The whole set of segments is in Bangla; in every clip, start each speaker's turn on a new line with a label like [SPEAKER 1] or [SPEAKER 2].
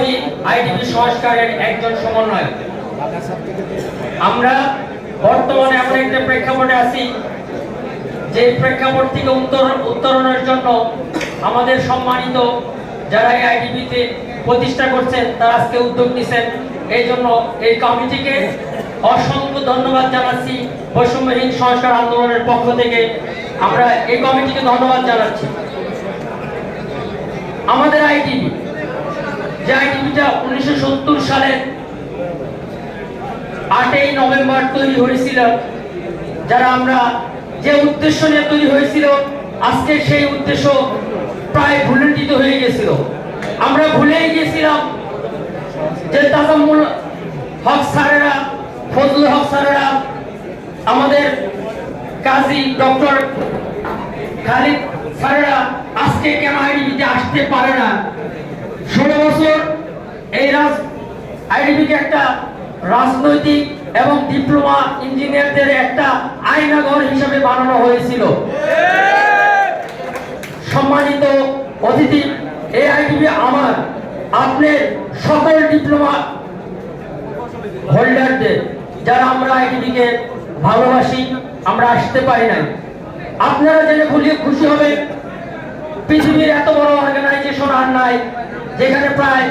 [SPEAKER 1] বৈষম্যহীন আইডিবি সংস্কারের একজন সমন্বয়ক। আমরা বর্তমানে এমন একটা প্রেক্ষাপটে আছি, যে প্রেক্ষাপট থেকে উত্তরণ উত্তরণের জন্য আমাদের সম্মানিত যারা এই আইডিবিতে প্রতিষ্ঠা করছেন, তারা আজকে উদ্যোগ নিছেন। এই জন্য এই কমিটিকে অসংখ্য ধন্যবাদ জানাচ্ছি বৈষম্যহীন সংস্কার আন্দোলনের পক্ষ থেকে। আমরা এই কমিটিকে ধন্যবাদ জানাচ্ছি। আমাদের আইডিবি যারা আমরা যে উদ্দেশ্য নিয়ে তৈরি হয়েছিল, আজকে সেই উদ্দেশ্য প্রায় ভুলুণ্ঠিত হয়ে গেছিল। আমরা ভুলেই গেছিলাম যে তাজামুল হক স্যারেরা, ফজলুল হক স্যারেরা, আমাদের কাজী ডক্টর খালিদ স্যারেরা আজকে কেন আইডিবিতে আসতে পারে না? ষোলো বছর এই রাজ, আইডিবিকে একটা রাজনৈতিক এবং ডিপ্লোমা ইঞ্জিনিয়ারদের একটা আয়নাঘর হিসাবে বানানো হয়েছিল। সম্মানিত অতিথি, এই আইডিবি আমার, আপনার সকল ডিপ্লোমা হোল্ডারদের, যারা আমরা আইডিবিকে ভালোবাসি, আমরা আসতে পারি নাই। আপনারা জেনে খুলিয়ে খুশি হবে পৃথিবীর এত বড় অর্গানাইজেশন আর নাই যেখানে প্রায়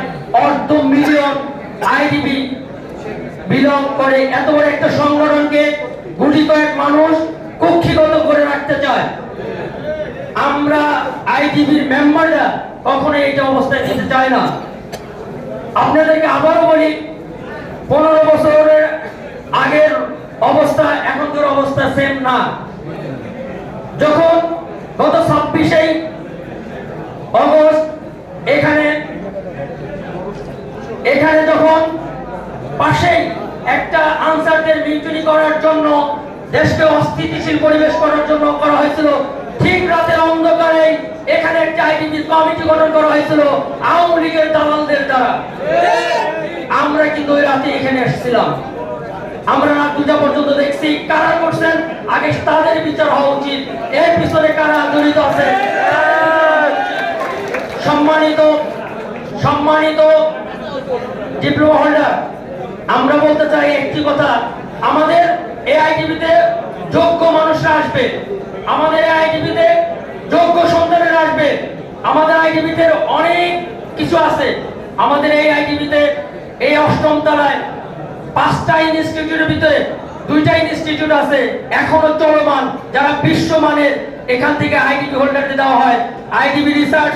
[SPEAKER 1] অর্ধ মিলিয়ন আইডিবি বিলং করে। এত বড় একটা সংগঠনকে গুটি কয়েক মানুষ কক্ষিগত করে রাখতে চায়। আমরা আইডিবির মেম্বাররা কখনো এইটা অবস্থায় যেতে চায় না। আপনাদেরকে আবারও বলি, পনেরো বছরের আগের অবস্থা, এখনকার অবস্থা সেম না। যখন গত ছাব্বিশেই অগস্ট এখানে এখানে যখন পাশেই একটা আনসারদের মিউচুরি করার জন্য, দেশকে অস্থিতিশীল পরিবেশ করার জন্য করা হয়েছিল। ঠিক রাতের অন্ধকারে এখানে একটা আইডিপি কমিটি গঠন করা হয়েছিল, আওয়ামী লীগের দালালদের দ্বারা। আমরা কিন্তু ওই রাতে এখানে এসেছিলাম। আমরা রাত দুটা পর্যন্ত দেখছি, কারা করছেন? আগে তাদের বিচার হওয়া উচিত। এর পিছনে কারা জড়িত আছে? সম্মানিত সম্মানিত ডিপ্লোমা হোল্ডার, আমরা বলতে চাই একটি কথা। আমাদের এআইটিভিতে যোগ্য মানুষরা আসবে। আমাদের এআইটিভিতে যোগ্য সন্তানেরা আসবে। আমাদের আইটিভিতে অনেক কিছু আছে। আমাদের এই আইটিভিতে এই অষ্টম তলায় পাঁচটা ইনস্টিটিউটের ভিতরে দুইটা ইনস্টিটিউট আছে। এখনও চলমান, যারা বিশ্বমানের এখান থেকে আইটিভি হোল্ডারদের দেওয়া হয়। আইটিভি রিসার্চ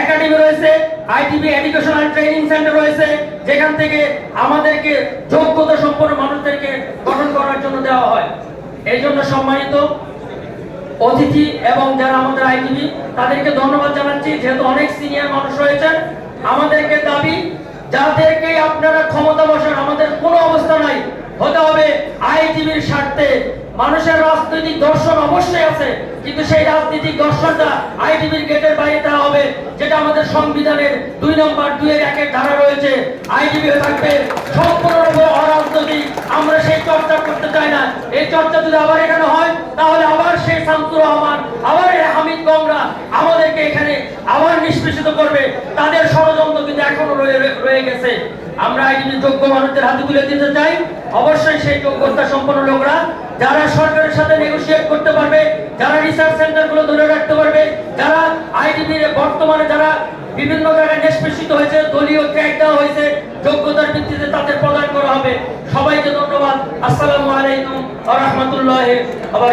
[SPEAKER 1] একাডেমি রয়েছে। আইটিভি এডুকেশনাল ট্রেনিং সেন্টার রয়েছে, যেখান থেকে আমাদেরকে যোগ্যতা সম্পন্ন মানুষদেরকে গঠন করার জন্য দেওয়া হয়। এই জন্য সম্মানিত অতিথি এবং যারা আমাদের আইটিভি তাদেরকে ধন্যবাদ জানাচ্ছি, যেহেতু অনেক সিনিয়র মানুষ রয়েছেন। আমাদেরকে দাবি, যাদেরকে আপনারা ক্ষমতা বসান আমাদের কোনো অবস্থা নাই, হতে হবে আইটিভির স্বার্থে। মানুষের রাজনৈতিক দর্শন অবশ্যই আছে কিন্তু সেই রাজনৈতিক দর্শনটা আইটিভির গেটের বাইরে দেওয়া হবে, যেটা আমাদের সংবিধানের দুই নম্বর দুইয়ের একের ধারা রয়েছে। আইটিভি থাকবে সম্পূর্ণরূপে অরাজনৈতিক। আমরা সেই চর্চা করতে চাই না। এই চর্চা যদি আবার এখানে হয়, তাহলে আবার সেই শামসুর রহমান, আবার এই হামিদ গংরা আমাদেরকে এখানে আবার নিষ্পেষিত করবে। তাদের ষড়যন্ত্র কিন্তু এখনও রয়ে গেছে। আমরা আইনি যোগ্য মানুষদের হাতে তুলে দিতে চাই। অবশ্যই সেই যোগ্যতা সম্পন্ন লোকরা যারা সরকারের সাথে নেগোসিয়েট করতে পারবে, যারা রিসার্চ সেন্টারগুলো ধরে রাখতে পারবে, যারা আইডিবির বর্তমানে যারা বিভিন্ন জায়গায় নিষ্পেষিত হয়েছে, দলীয় ট্র্যাক দেওয়া হয়েছে, যোগ্যতার ভিত্তিতে তাদের প্রদান করা হবে। সবাইকে ধন্যবাদ। আসসালামু আলাইকুম রহমতুল্লাহ আবার